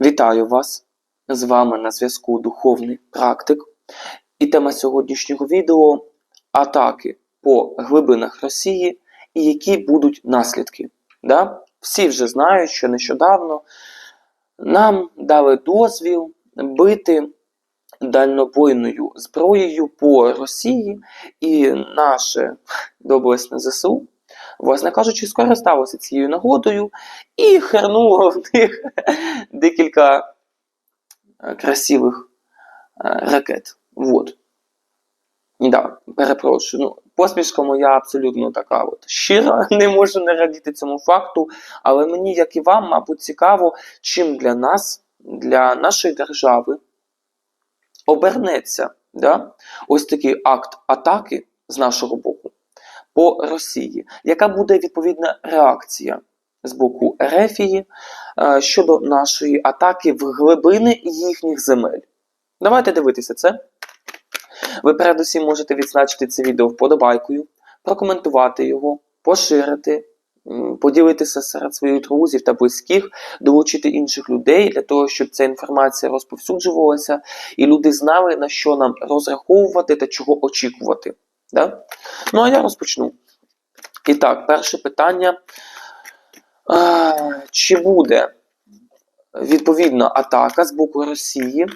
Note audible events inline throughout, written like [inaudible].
Вітаю вас! З вами на зв'язку Духовний Практик. І тема сьогоднішнього відео атаки по глибинах Росії і які будуть наслідки. Да? Всі вже знають, що нещодавно нам дали дозвіл бити дальнобойною зброєю по Росії, і наше доблесне ЗСУ, власне кажучи, скористалося цією нагодою і хернуло в них [laughs] декілька е, красивих е, ракет. Вот. Да, перепрошую. Ну, посмішка моя абсолютно така от щира, [laughs] не можу не радіти цьому факту. Але мені, як і вам, мабуть, цікаво, чим для нас, для нашої держави обернеться да? ось такий акт атаки з нашого боку по Росії. Яка буде відповідна реакція з боку Ерефії е, щодо нашої атаки в глибини їхніх земель? Давайте дивитися це. Ви передусім можете відзначити це відео вподобайкою, прокоментувати його, поширити, поділитися серед своїх друзів та близьких, долучити інших людей для того, щоб ця інформація розповсюджувалася, і люди знали, на що нам розраховувати та чого очікувати. Да? Ну а я розпочну. І так, перше питання. Чи буде відповідна атака з боку Росії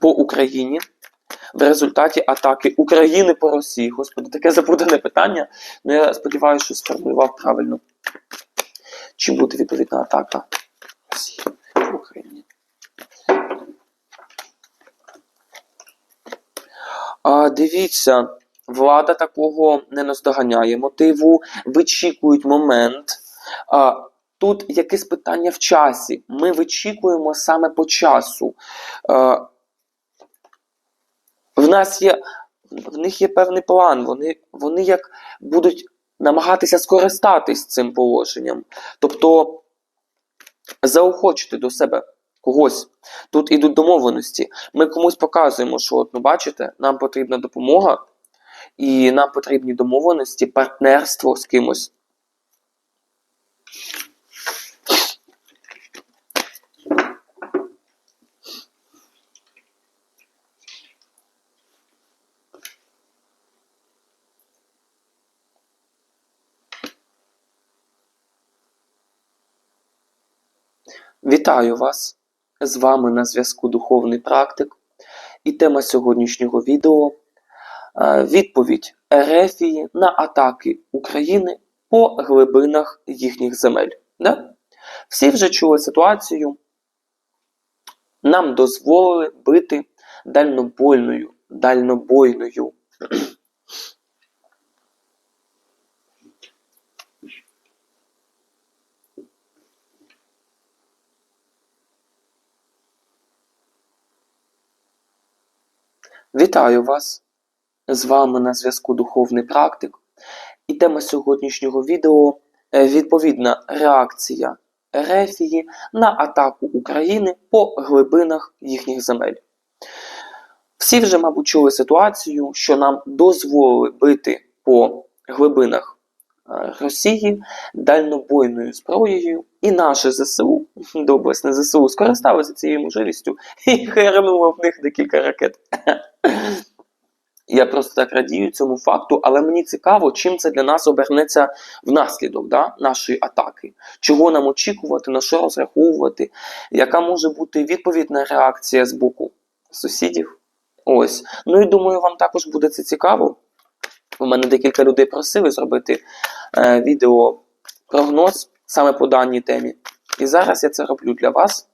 по Україні в результаті атаки України по Росії? Господи, таке запутане питання. Ну я сподіваюся, що сформулював правильно. Чи буде відповідна атака Росії по Україні? А, дивіться, влада такого не наздоганяє мотиву, вичікують момент. А, тут якесь питання в часі. Ми вичікуємо саме по часу. А, в нас є, в них є певний план. Вони, вони як будуть намагатися скористатись цим положенням. Тобто заохочити до себе когось. Тут ідуть домовленості. Ми комусь показуємо, що от, ну бачите, нам потрібна допомога, і нам потрібні домовленості, партнерство з кимось. Вітаю вас! З вами на зв'язку Духовний Практик. І тема сьогоднішнього відео відповідь Ерефії на атаки України по глибинах їхніх земель. Да? Всі вже чули ситуацію. Нам дозволили бити дальнобойною, дальнобойною Вітаю вас! З вами на зв'язку Духовний Практик. І тема сьогоднішнього відео е, відповідна реакція Ерефії на атаку України по глибинах їхніх земель. Всі вже, мабуть, чули ситуацію, що нам дозволили бити по глибинах е, Росії дальнобойною зброєю, і наше ЗСУ, [laughs] доблесне ЗСУ, скористалося цією можливістю і [laughs] хернуло в них декілька ракет. [laughs] Я просто так радію цьому факту, але мені цікаво, чим це для нас обернеться внаслідок да, нашої атаки. Чого нам очікувати, на що розраховувати, яка може бути відповідна реакція з боку сусідів. Ось. Ну і думаю, вам також буде це цікаво. У мене декілька людей просили зробити е, відео прогноз саме по даній темі. І зараз я це роблю для вас.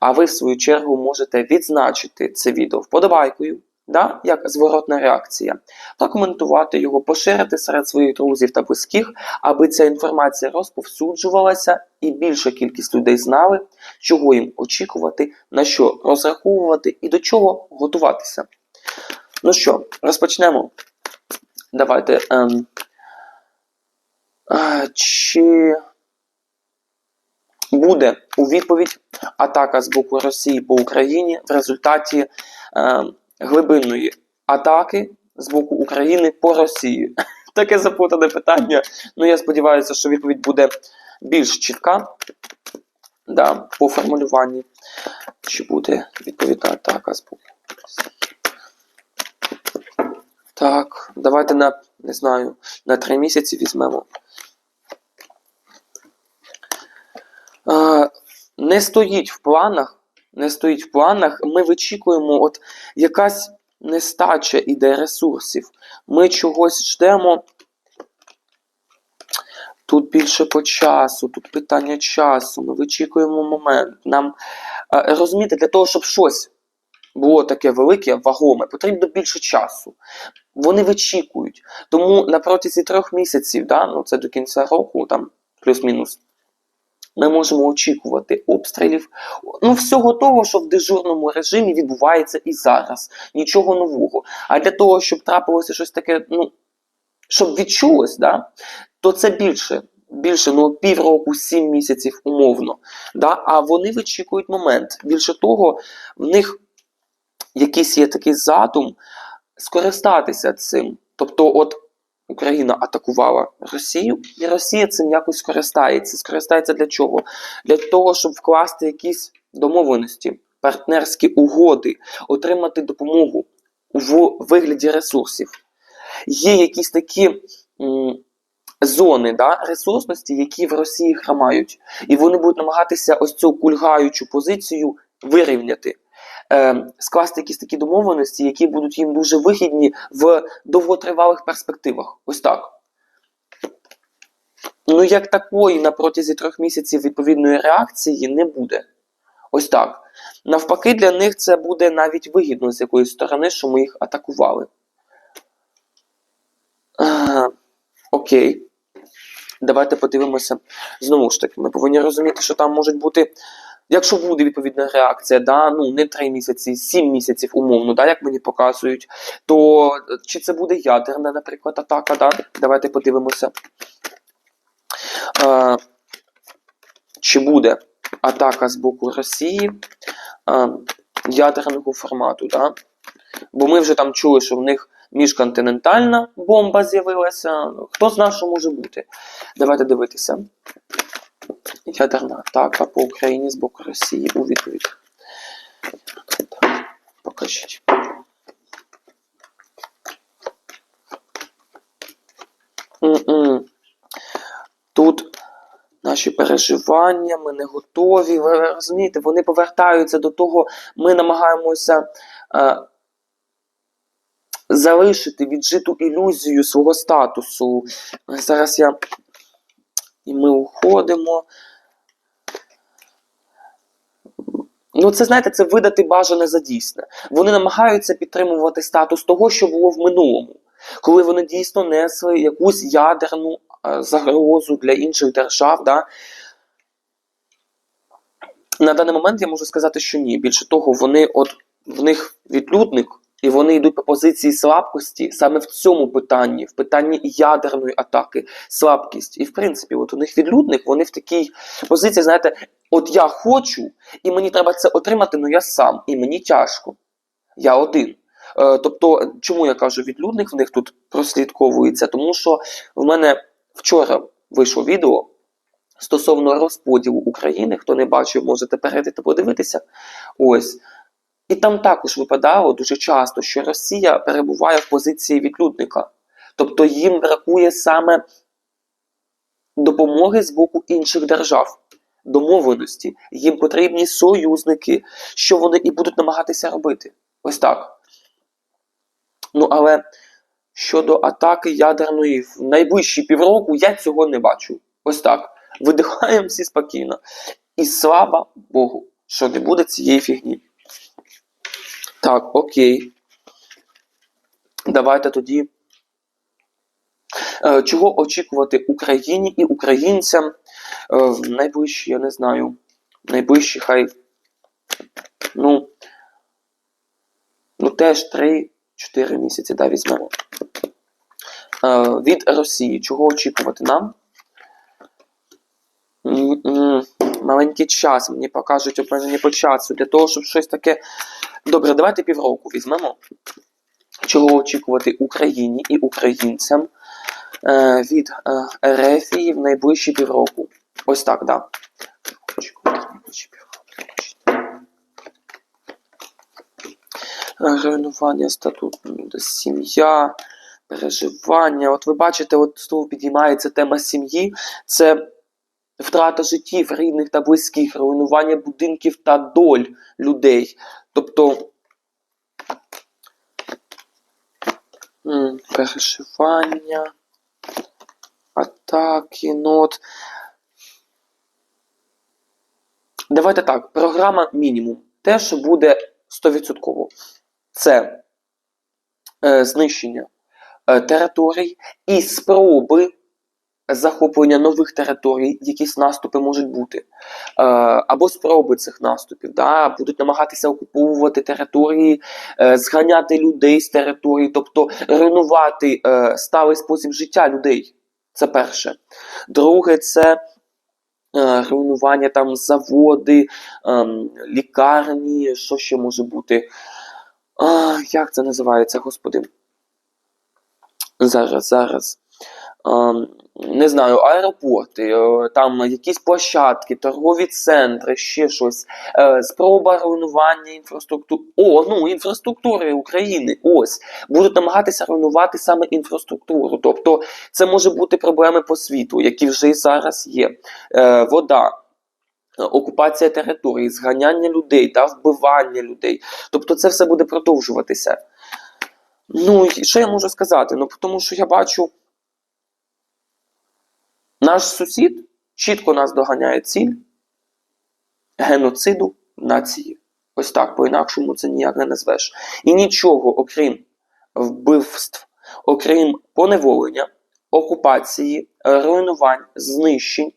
А ви, в свою чергу, можете відзначити це відео вподобайкою, да, як зворотна реакція, прокоментувати його, поширити серед своїх друзів та близьких, аби ця інформація розповсюджувалася і більша кількість людей знали, чого їм очікувати, на що розраховувати і до чого готуватися. Ну що, розпочнемо. Давайте. Ем, а, чи буде у відповідь атака з боку Росії по Україні в результаті е, глибинної атаки з боку України по Росії. [laughs] Таке запутане питання. Ну я сподіваюся, що відповідь буде більш чітка. да, по формулюванні. Чи буде відповідна атака з боку. Так, давайте на, не знаю, на три місяці візьмемо. Е, не стоїть в планах, не стоїть в планах. Ми вичікуємо, от якась нестача іде ресурсів. Ми чогось ждемо. Тут більше по часу, тут питання часу. Ми вичікуємо момент. Нам е, розумієте, для того, щоб щось було таке велике, вагоме, потрібно більше часу. Вони вичікують. Тому на протязі трьох місяців, да, ну це до кінця року, там плюс-мінус, ми можемо очікувати обстрілів. Ну, всього того, що в дежурному режимі відбувається і зараз. Нічого нового. А для того, щоб трапилося щось таке, ну, щоб відчулось, да, то це більше. Більше ну півроку, сім місяців умовно. Да? А вони вичікують момент. Більше того, в них якийсь є такий задум скористатися цим. Тобто, от Україна атакувала Росію, і Росія цим якось скористається. Скористається для чого? Для того, щоб вкласти якісь домовленості, партнерські угоди, отримати допомогу в вигляді ресурсів. Є якісь такі. Зони да, ресурсності, які в Росії храмають, і вони будуть намагатися ось цю кульгаючу позицію вирівняти е, скласти якісь такі домовленості, які будуть їм дуже вигідні в довготривалих перспективах. Ось так. Ну, як такої на протязі трьох місяців відповідної реакції не буде. Ось так. Навпаки, для них це буде навіть вигідно з якоїсь сторони, що ми їх атакували. А, окей. Давайте подивимося. Знову ж таки, ми повинні розуміти, що там можуть бути Якщо буде відповідна реакція, да, ну не 3 місяці, 7 місяців умовно, да, як мені показують, то чи це буде ядерна, наприклад, атака? Да? Давайте подивимося. А, Чи буде атака з боку Росії а, ядерного формату? Да? Бо ми вже там чули, що в них міжконтинентальна бомба з'явилася. Хто знає, що може бути? Давайте дивитися. Ядерна атака по Україні з боку Росії у відповідь. Покажіть. Тут наші переживання, ми не готові. Ви розумієте, вони повертаються до того, ми намагаємося е, залишити віджиту ілюзію свого статусу. Зараз я і ми уходимо. Ну, це, знаєте, це видати бажане за дійсне. Вони намагаються підтримувати статус того, що було в минулому, коли вони дійсно несли якусь ядерну е, загрозу для інших держав. Да? На даний момент я можу сказати, що ні. Більше того, вони от в них відлюдник і вони йдуть по позиції слабкості саме в цьому питанні, в питанні ядерної атаки, слабкість. І в принципі, от у них відлюдник, вони в такій позиції, знаєте, от я хочу, і мені треба це отримати, але я сам, і мені тяжко. Я один. Е, тобто, чому я кажу відлюдник в них тут прослідковується? Тому що в мене вчора вийшло відео. Стосовно розподілу України, хто не бачив, можете перейти подивитися. Ось і там також випадало дуже часто, що Росія перебуває в позиції відлюдника. Тобто їм бракує саме допомоги з боку інших держав, домовленості. Їм потрібні союзники, що вони і будуть намагатися робити. Ось так. Ну, але щодо атаки ядерної в найближчі півроку, я цього не бачу. Ось так. Видихаємо всі спокійно. І слава Богу, що не буде цієї фігні. Так, окей. Давайте тоді. Е, чого очікувати Україні і українцям е, в найближчі, я не знаю, найближчі хай. Ну, ну теж 3-4 місяці, да, візьмемо. Е, від Росії. Чого очікувати нам? Маленький час мені покажуть обмеження по часу для того, щоб щось таке Добре, давайте півроку візьмемо. Чого очікувати Україні і українцям е, від е, Рефії в найближчі півроку. Ось так, да. Руйнування статуту, сім'я, переживання. От ви бачите, от знову підіймається тема сім'ї. Це втрата життів рідних та близьких, руйнування будинків та доль людей. Тобто переживання, атаки, ну от. Давайте так, програма мінімум. Те, що буде 100%. Це е, знищення е, територій і спроби захоплення нових територій, якісь наступи можуть бути, е, або спроби цих наступів, да, будуть намагатися окуповувати території, е, зганяти людей з території, тобто руйнувати е, сталий спосіб життя людей. Це перше. Друге, це руйнування там заводи, ем, лікарні, що ще може бути. А, як це називається, господи? Зараз, зараз. Не знаю, аеропорти, е, там якісь площадки, торгові центри, ще щось, е, спроба руйнування інфраструктури. О, ну, інфраструктури України. Ось. Будуть намагатися руйнувати саме інфраструктуру. Тобто це може бути проблеми по світу, які вже і зараз є. Е, Вода. Окупація території, зганяння людей та вбивання людей. Тобто це все буде продовжуватися. Ну, і що я можу сказати? Ну, тому що я бачу. Наш сусід чітко нас доганяє ціль геноциду нації. Ось так, по-інакшому це ніяк не назвеш. І нічого, окрім вбивств, окрім поневолення, окупації, руйнувань, знищень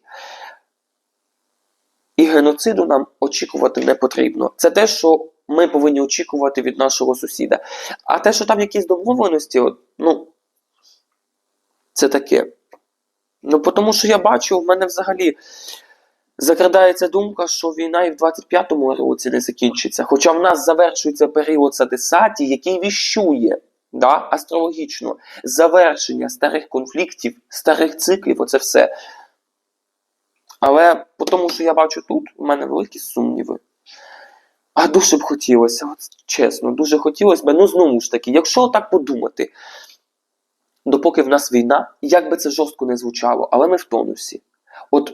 і геноциду нам очікувати не потрібно. Це те, що ми повинні очікувати від нашого сусіда. А те, що там якісь домовленості, от, ну, це таке. Ну, тому що я бачу, в мене взагалі закрадається думка, що війна і в 25-му році не закінчиться. Хоча в нас завершується період Садисаті, який віщує да, астрологічно завершення старих конфліктів, старих циклів, оце все. Але по тому, що я бачу тут, у мене великі сумніви. А дуже б хотілося, от чесно, дуже хотілося б. Ну, знову ж таки, якщо так подумати допоки в нас війна, як би це жорстко не звучало, але ми в тонусі. От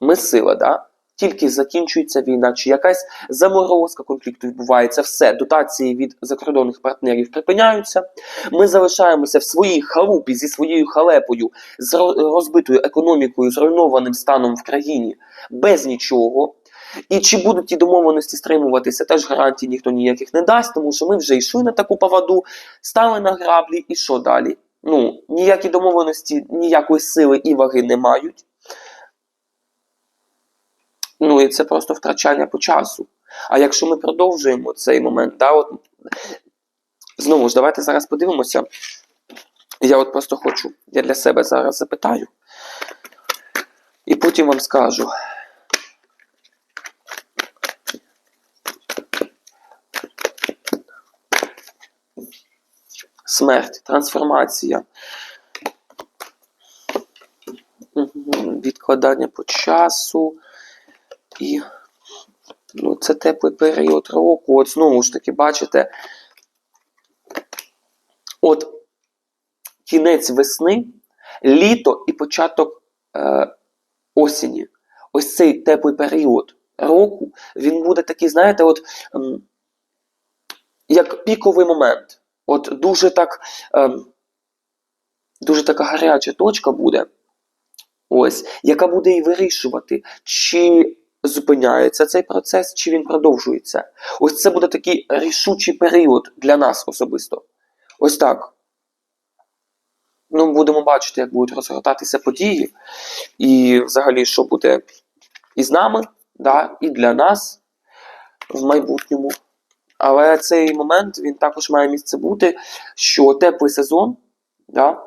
ми сила, да? тільки закінчується війна, чи якась заморозка конфлікту відбувається, все, дотації від закордонних партнерів припиняються. Ми залишаємося в своїй халупі зі своєю халепою, з розбитою економікою, зруйнованим станом в країні, без нічого. І чи будуть ті домовленості стримуватися, теж гарантій ніхто ніяких не дасть, тому що ми вже йшли на таку поводу, стали на граблі, і що далі? Ну, ніякі домовленості, ніякої сили і ваги не мають. Ну і це просто втрачання по часу. А якщо ми продовжуємо цей момент, да, от, знову ж, давайте зараз подивимося. Я от просто хочу, я для себе зараз запитаю. І потім вам скажу. Смерть, трансформація, відкладання по часу. І ну, це теплий період року. От знову ж таки, бачите, от кінець весни, літо і початок е, осені. Ось цей теплий період року, він буде такий, знаєте, от як піковий момент. От дуже так, е, дуже така гаряча точка буде, ось, яка буде і вирішувати, чи зупиняється цей процес, чи він продовжується. Ось це буде такий рішучий період для нас особисто. Ось так. Ну, будемо бачити, як будуть розгортатися події, і взагалі, що буде і з нами, да, і для нас в майбутньому. Але цей момент він також має місце бути, що теплий сезон, да,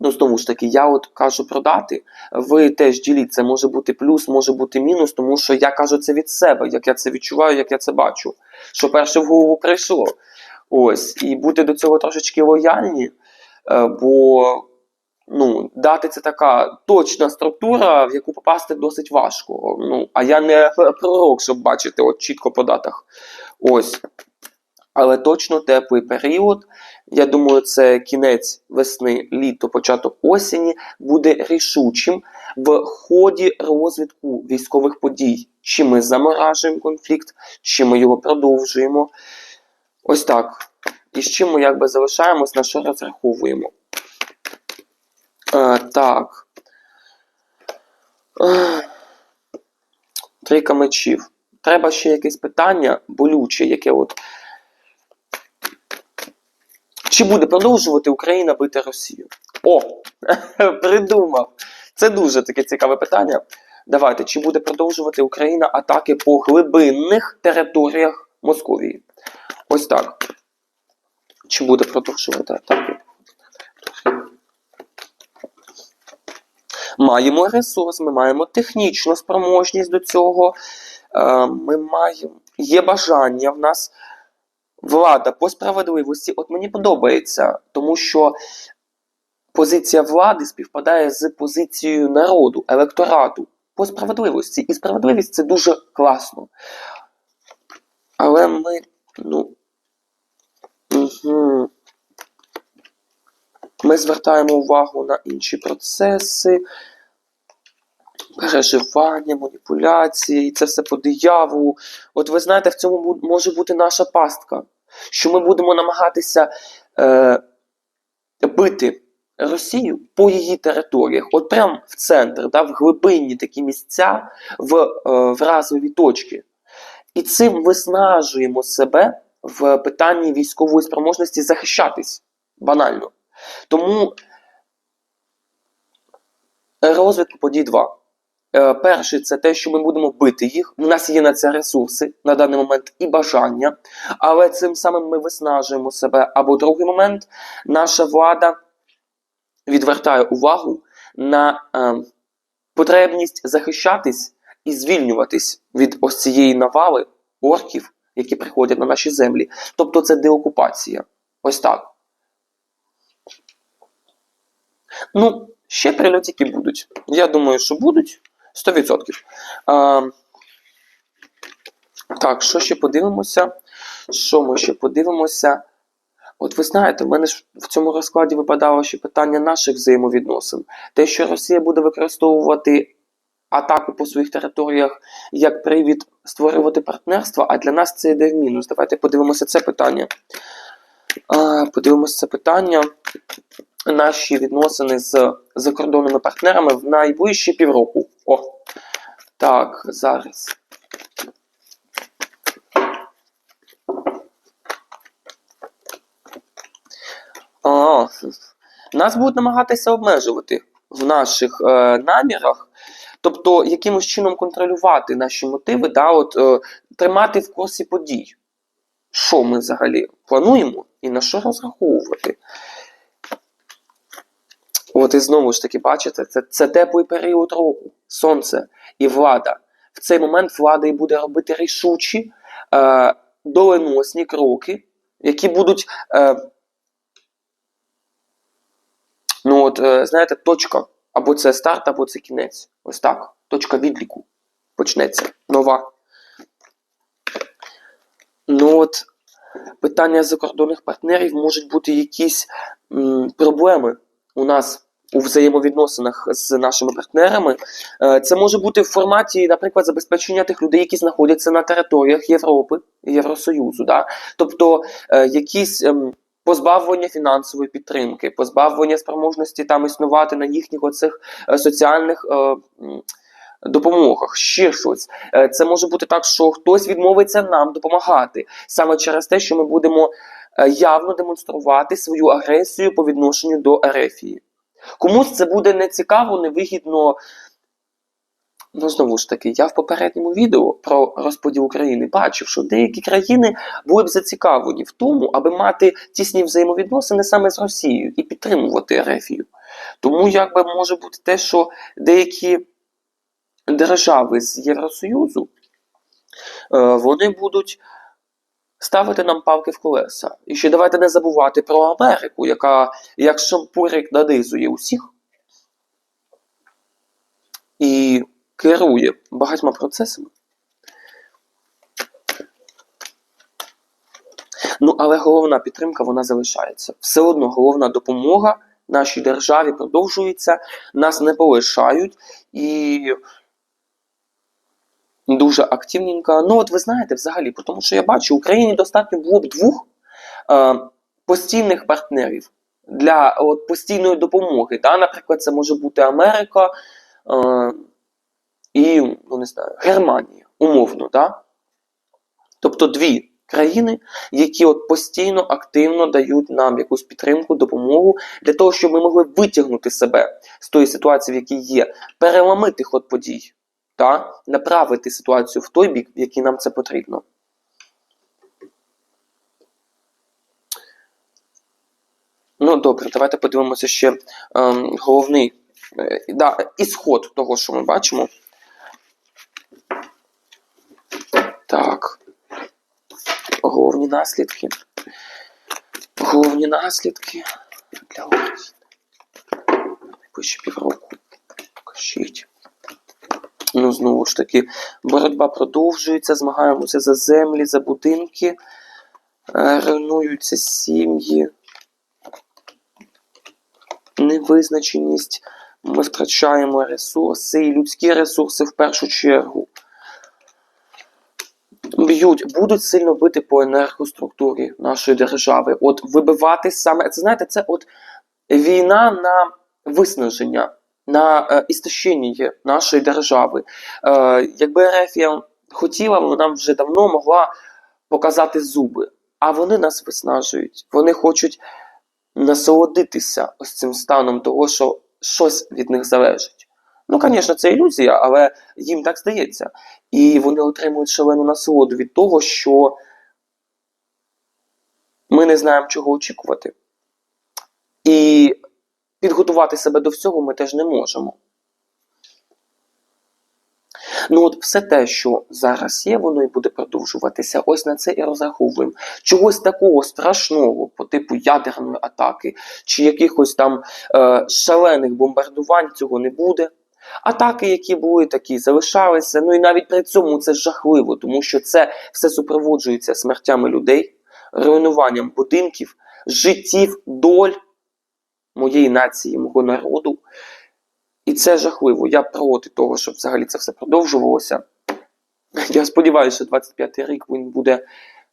ну знову ж таки, я от кажу продати, ви теж діліть, це може бути плюс, може бути мінус, тому що я кажу це від себе, як я це відчуваю, як я це бачу. Що перше в голову прийшло. Ось, і бути до цього трошечки лояльні, е, бо ну, дати це така точна структура, в яку попасти досить важко. Ну, а я не пророк, щоб бачити от чітко по датах. Ось. Але точно теплий період. Я думаю, це кінець весни, літо, початок осені буде рішучим в ході розвитку військових подій. Чи ми заморажуємо конфлікт, чи ми його продовжуємо. Ось так. І з чим ми якби залишаємось, на що розраховуємо. Е, так. Е, Трійка мечів. Треба ще якесь питання болюче, яке от. Чи буде продовжувати Україна бити Росію? О! [laughs] Придумав! Це дуже таке цікаве питання. Давайте, чи буде продовжувати Україна атаки по глибинних територіях Московії? Ось так. Чи буде продовжувати атаки? Маємо ресурс, ми маємо технічну спроможність до цього. Е, Ми маємо є бажання в нас. Влада по справедливості, от мені подобається, тому що позиція влади співпадає з позицією народу, електорату по справедливості. І справедливість це дуже класно. Але ми, ну. Угу. Ми звертаємо увагу на інші процеси, переживання, маніпуляції, це все по дияволу. От ви знаєте, в цьому може бути наша пастка, що ми будемо намагатися е, бити Росію по її територіях, от прямо в центр, да, в глибинні такі місця, в е, вразові точки. І цим виснажуємо себе в питанні військової спроможності захищатись банально. Тому розвитку подій 2. Перший це те, що ми будемо бити їх. У нас є на це ресурси на даний момент і бажання, але цим самим ми виснажуємо себе. Або другий момент, наша влада відвертає увагу на е, потребність захищатись і звільнюватись від ось цієї навали орків, які приходять на наші землі. Тобто це деокупація. Ось так. Ну, ще прильотики будуть. Я думаю, що будуть 100%. А, так, що ще подивимося? Що ми ще подивимося? От ви знаєте, в мене ж в цьому розкладі випадало ще питання наших взаємовідносин. Те, що Росія буде використовувати атаку по своїх територіях як привід створювати партнерство, а для нас це йде в мінус. Давайте подивимося це питання. Подивимося це питання. Наші відносини з закордонними партнерами в найближчі півроку. О, так, зараз. А, нас будуть намагатися обмежувати в наших е, намірах, тобто якимось чином контролювати наші мотиви, да, от, е, тримати в курсі подій. Що ми взагалі плануємо і на що розраховувати? От і знову ж таки, бачите, це, це теплий період року, сонце і влада. В цей момент влада і буде робити рішучі, е, доленосні кроки, які будуть. Е, ну, от, е, знаєте, точка. Або це старт, або це кінець. Ось так. Точка відліку почнеться. Нова. Ну от, питання закордонних партнерів можуть бути якісь м, проблеми у нас у взаємовідносинах з нашими партнерами. Е, Це може бути в форматі, наприклад, забезпечення тих людей, які знаходяться на територіях Європи, Євросоюзу. Да? Тобто е, якісь ем, позбавлення фінансової підтримки, позбавлення спроможності там існувати на їхніх оцих е, соціальних. е, Допомогах, ще щось. Це може бути так, що хтось відмовиться нам допомагати саме через те, що ми будемо явно демонструвати свою агресію по відношенню до Ерефії. Комусь це буде нецікаво, невигідно. Ну, знову ж таки, я в попередньому відео про розподіл України бачив, що деякі країни були б зацікавлені в тому, аби мати тісні взаємовідносини саме з Росією і підтримувати Ерефію. Тому якби може бути те, що деякі держави з Євросоюзу е, вони будуть ставити нам палки в колеса. І ще давайте не забувати про Америку, яка як шампурик надизує усіх і керує багатьма процесами. Ну, але головна підтримка вона залишається. Все одно головна допомога нашій державі продовжується, нас не полишають і дуже активненько. Ну, от ви знаєте, взагалі, тому що я бачу, Україні достатньо було б двох е, постійних партнерів для от, постійної допомоги. Да? Наприклад, це може бути Америка е, і ну, не знаю, Германія, умовно. Да? Тобто дві країни, які от постійно активно дають нам якусь підтримку, допомогу для того, щоб ми могли витягнути себе з тої ситуації, в якій є, переламити ход подій та направити ситуацію в той бік, в який нам це потрібно. Ну, добре, давайте подивимося ще ем, головний е, да, ісход того, що ми бачимо. Так. Головні наслідки. Головні наслідки для України. Найближче півроку. Покажіть. Ну, знову ж таки, боротьба продовжується, змагаємося за землі, за будинки, е, руйнуються сім'ї, невизначеність, ми втрачаємо ресурси, і людські ресурси в першу чергу. Б'ють, будуть сильно бити по енергоструктурі нашої держави. От вибивати саме, це знаєте, це от війна на виснаження на е, істощення нашої держави. Е, якби Ерефія хотіла, вона вже давно могла показати зуби, а вони нас виснажують. Вони хочуть насолодитися ось цим станом того, що щось від них залежить. Ну, звісно, це ілюзія, але їм так здається. І вони отримують шалену насолоду від того, що ми не знаємо, чого очікувати. І підготувати себе до всього ми теж не можемо. Ну, от все те, що зараз є, воно і буде продовжуватися. Ось на це і розраховуємо. Чогось такого страшного, по типу ядерної атаки, чи якихось там е, шалених бомбардувань цього не буде. Атаки, які були, такі залишалися. Ну і навіть при цьому це жахливо, тому що це все супроводжується смертями людей, руйнуванням будинків, життів, доль моєї нації, мого народу. І це жахливо. Я проти того, щоб взагалі це все продовжувалося. Я сподіваюся, що 25-й рік він буде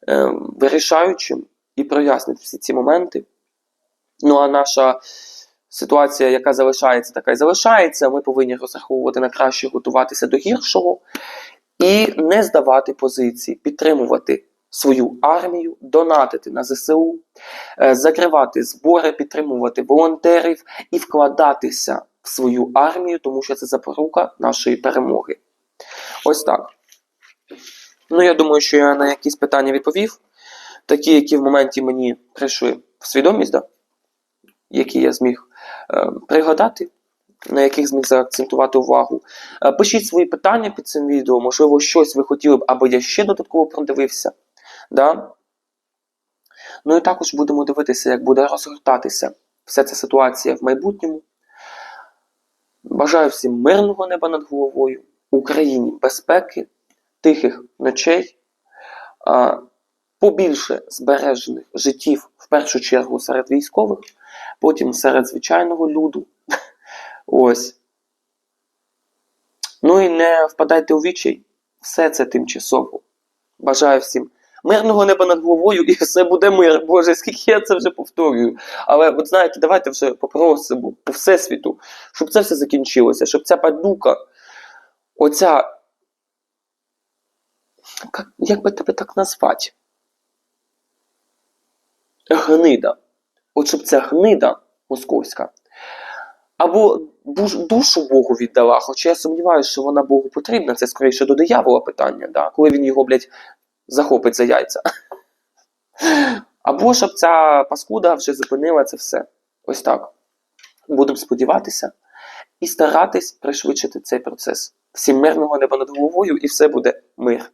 е, вирішаючим і прояснить всі ці моменти. Ну а наша ситуація, яка залишається, така і залишається. Ми повинні розраховувати на краще, готуватися до гіршого і не здавати позиції, підтримувати свою армію, донатити на ЗСУ, е, закривати збори, підтримувати волонтерів і вкладатися в свою армію, тому що це запорука нашої перемоги. Ось так. Ну, я думаю, що я на якісь питання відповів. Такі, які в моменті мені прийшли в свідомість, да? які я зміг е, пригадати, на яких зміг заакцентувати увагу. Е, пишіть свої питання під цим відео, можливо, щось ви хотіли б, аби я ще додатково продивився. Да? Ну і також будемо дивитися, як буде розгортатися вся ця ситуація в майбутньому. Бажаю всім мирного неба над головою, Україні безпеки, тихих ночей, побільше збережених життів в першу чергу серед військових, потім серед звичайного люду. [laughs] Ось. Ну і не впадайте у вічай. Все це тимчасово. Бажаю всім мирного неба над головою, і все буде мир. Боже, скільки я це вже повторюю. Але от знаєте, давайте вже попросимо по всесвіту, щоб це все закінчилося, щоб ця падука, оця. Як би тебе так назвати? Гнида. От щоб ця гнида московська. Або душу Богу віддала, хоча я сумніваюся, що вона Богу потрібна, це скоріше до диявола питання, да? коли він його, блядь, захопить за яйця. [laughs] Або щоб ця паскуда вже зупинила це все. Ось так. Будемо сподіватися і старатись пришвидшити цей процес. Всім мирного неба над головою, і все буде мир.